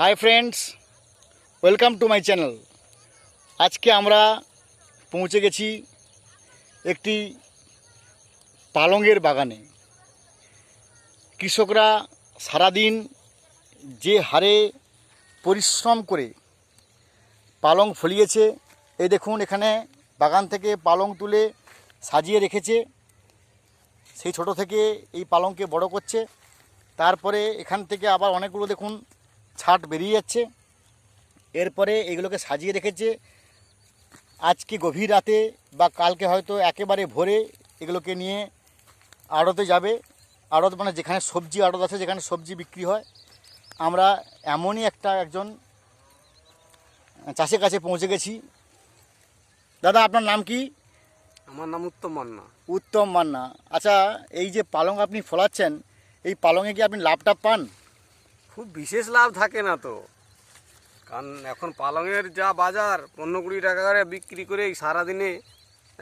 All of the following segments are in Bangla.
Hi friends welcome to my channel আজকে আমরা পৌঁছে গেছি একটি পালংয়ের বাগানে। কৃষকরা সারাদিন যে হারে পরিশ্রম করে পালং ফলিয়েছে, এই দেখুন এখানে বাগান থেকে পালং তুলে সাজিয়ে রেখেছে। সেই ছোট থেকে এই পালংকে বড় করছে। তারপরে এখান থেকে আবার অনেকগুলো দেখুন ছাট বেরিয়ে যাচ্ছে। এরপরে এগুলোকে সাজিয়ে রেখেছে। আজকে গভীর রাতে বা কালকে হয়তো একেবারে ভোরে এগুলোকে নিয়ে আড়তে যাবে। আড়ত মানে যেখানে সবজি আড়ত আছে যেখানে সবজি বিক্রি হয়। আমরা এমনই একটা একজন চাষের কাছে পৌঁছে গেছি। দাদা আপনার নাম কি? আমার নাম উত্তম মান্না। উত্তম মান্না। আচ্ছা এই যে পালং আপনি ফলাচ্ছেন এই পালংয়ে কি আপনি লাভটা পান? খুব বিশেষ লাভ থাকে না তো। কারণ এখন পালংয়ের যা বাজার পনেরো কুড়ি টাকা করে বিক্রি করে সারাদিনে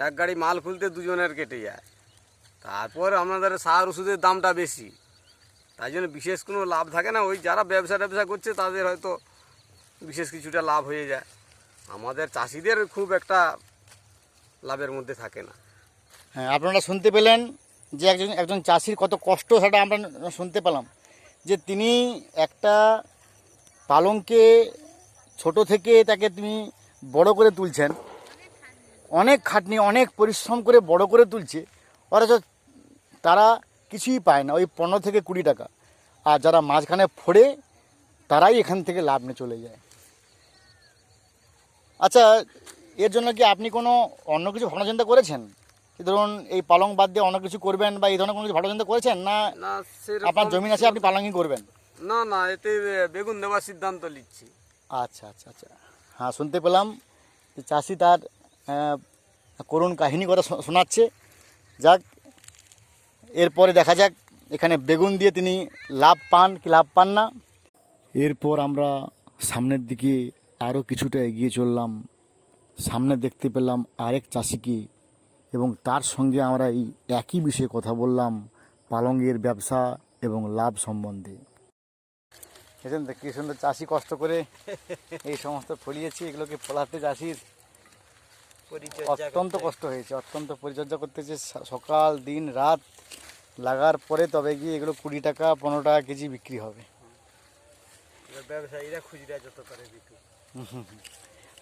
এক গাড়ি মাল খুলতে দুজনের কেটে যায়। তারপর আমাদের সার ওষুধের দামটা বেশি। তাই জন্য বিশেষ কোনো লাভ থাকে না। ওই যারা ব্যবসা ট্যাবসা করছে, তাদের হয়তো বিশেষ কিছুটা লাভ হয়ে যায়। আমাদের চাষিদের খুব একটা লাভের মধ্যে থাকে না। হ্যাঁ আপনারা শুনতে পেলেন যে একজন একজন চাষির কত কষ্ট, সেটা আমরা শুনতে পেলাম। যে তিনি একটা পালংকে ছোট থেকে তাকে তিনি বড় করে তুলছেন। অনেক খাটনি, অনেক পরিশ্রম করে বড় করে তুলছে। অথচ তারা কিছুই পায় না, ওই পনেরো থেকে কুড়ি টাকা। আর যারা মাঝখানে ফোড়ে, তারাই এখান থেকে লাভ নিয়ে চলে যায়। আচ্ছা এর জন্য কি আপনি কোনো অন্য কিছু ভাবনা চিন্তা করেছেন? ধরুন এই পালং বাদ দিয়ে অন্য কিছু করবেন বা এই ধরনের কোনো কিছু ভাবনা চিন্তা করেছেন? না না সেরকম আপনার জমি আছে আপনি পালংই করবেন? না না এতে বেগুন দেওয়ার সিদ্ধান্ত নিচ্ছি। আচ্ছা আচ্ছা আচ্ছা। হ্যাঁ শুনতে পেলাম যে চাষি তার আহ, করুণ কাহিনী কথা শো- শোনাচ্ছে। যাক এরপরে দেখা যাক এখানে বেগুন দিয়ে তিনি লাভ পান কি লাভ পান না। এরপর আমরা সামনের দিকে আরও কিছুটা এগিয়ে চললাম। সামনে দেখতে পেলাম আরেক চাষিকে এবং তার সঙ্গে আমরা এই একই বিষয়ে কথা বললাম পালঙ্গের ব্যবসা এবং লাভ সম্বন্ধে। দেখেন তো কি সুন্দর চাষি কষ্ট করে এই সমস্ত ফলিয়েছি এগুলোকে ফলাতে চাষির অত্যন্ত কষ্ট হয়েছে অত্যন্ত পরিচর্যা করতেছে স- সকাল দিন রাত লাগার পরে তবে গিয়ে এগুলো কুড়ি টাকা পনেরো টাকা কেজি বিক্রি হবে। ব্যবসায়ীরা খুচরা যত করে বিক্রি।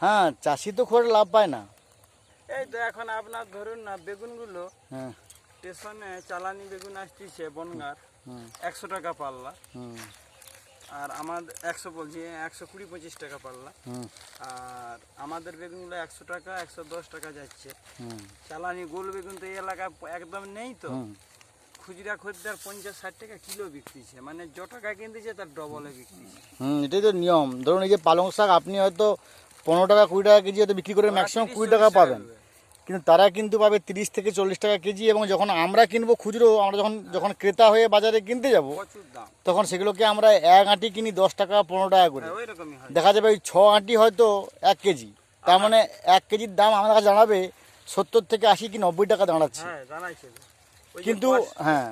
হ্যাঁ চাষি তো খুব লাভ পায় না। এই তো এখন আপনার ধরুন না বেগুনগুলো হ্যাঁ। স্টেশনে চালানি বেগুন আসতেছে বনগার একশো টাকা পাল্লা। হুম। আর আমাদের একশো বলছি একশো কুড়ি পঁচিশ টাকা পাল্লা। আর আমাদের বেগুনগুলো একশো টাকা একশো দশ টাকা যাচ্ছে। চালানি গোল বেগুন তো এই এলাকায় প- একদম নেই তো। খুচরা খরিদ্দার পঞ্চাশ ষাট টাকা কিলো বিক্রিছে মানে য টাকা কিনতেছে তার ডবলে বিক্রিছে হুম এটাই তো নিয়ম। ধরুন এই যে পালং শাক আপনি হয়তো পনেরো টাকা কুড়ি টাকা কেজি হয়তো বিক্রি করে ম্যাক্সিমাম কুড়ি টাকা পাবেন। কিন্তু তারা কিন্তু পাবে তিরিশ থেকে চল্লিশ টাকা কেজি এবং যখন আমরা কিনবো খুচরো আমরা যখন যখন ক্রেতা হয়ে বাজারে কিনতে যাব তখন সেগুলোকে আমরা এক আঁটি কিনি দশ টাকা পনেরো টাকা করে। হ্যাঁ, দেখা যাবে ওই ছ আঁটি হয়তো এক কেজি। তার মানে এক কেজির দাম আমার কাছে জানাবে সত্তর থেকে আশি কি নব্বই টাকা দাঁড়াচ্ছে। হ্যাঁ কিন্তু, হ্যাঁ।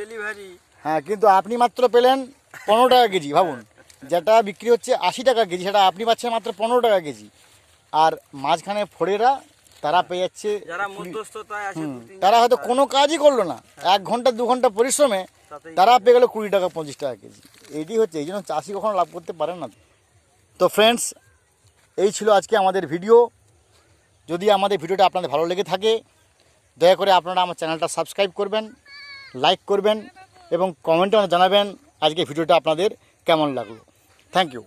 ডেলিভারি হ্যাঁ কিন্তু আপনি মাত্র পেলেন পনেরো টাকা কেজি ভাবুন। যেটা বিক্রি হচ্ছে আশি টাকা কেজি সেটা আপনি পাচ্ছেন মাত্র পনেরো টাকা কেজি। আর মাঝখানে ফোড়েরা তারা পেয়ে যাচ্ছে তারা হয়তো কোনো কাজই করল না। এক ঘণ্টা দু ঘণ্টা পরিশ্রমে তারা পেয়ে গেলো কুড়ি টাকা পঁচিশ টাকা কেজি। এইটি হচ্ছে এই জন্য চাষি কখনো লাভ করতে পারে না। তো ফ্রেন্ডস এই ছিল আজকে আমাদের ভিডিও যদি আমাদের ভিডিওটা আপনাদের ভালো লেগে থাকে দয়া করে আপনারা আমার চ্যানেলটা সাবস্ক্রাইব করবেন লাইক করবেন এবং কমেন্টে জানাবেন আজকে ভিডিওটা আপনাদের কেমন লাগল। Thank you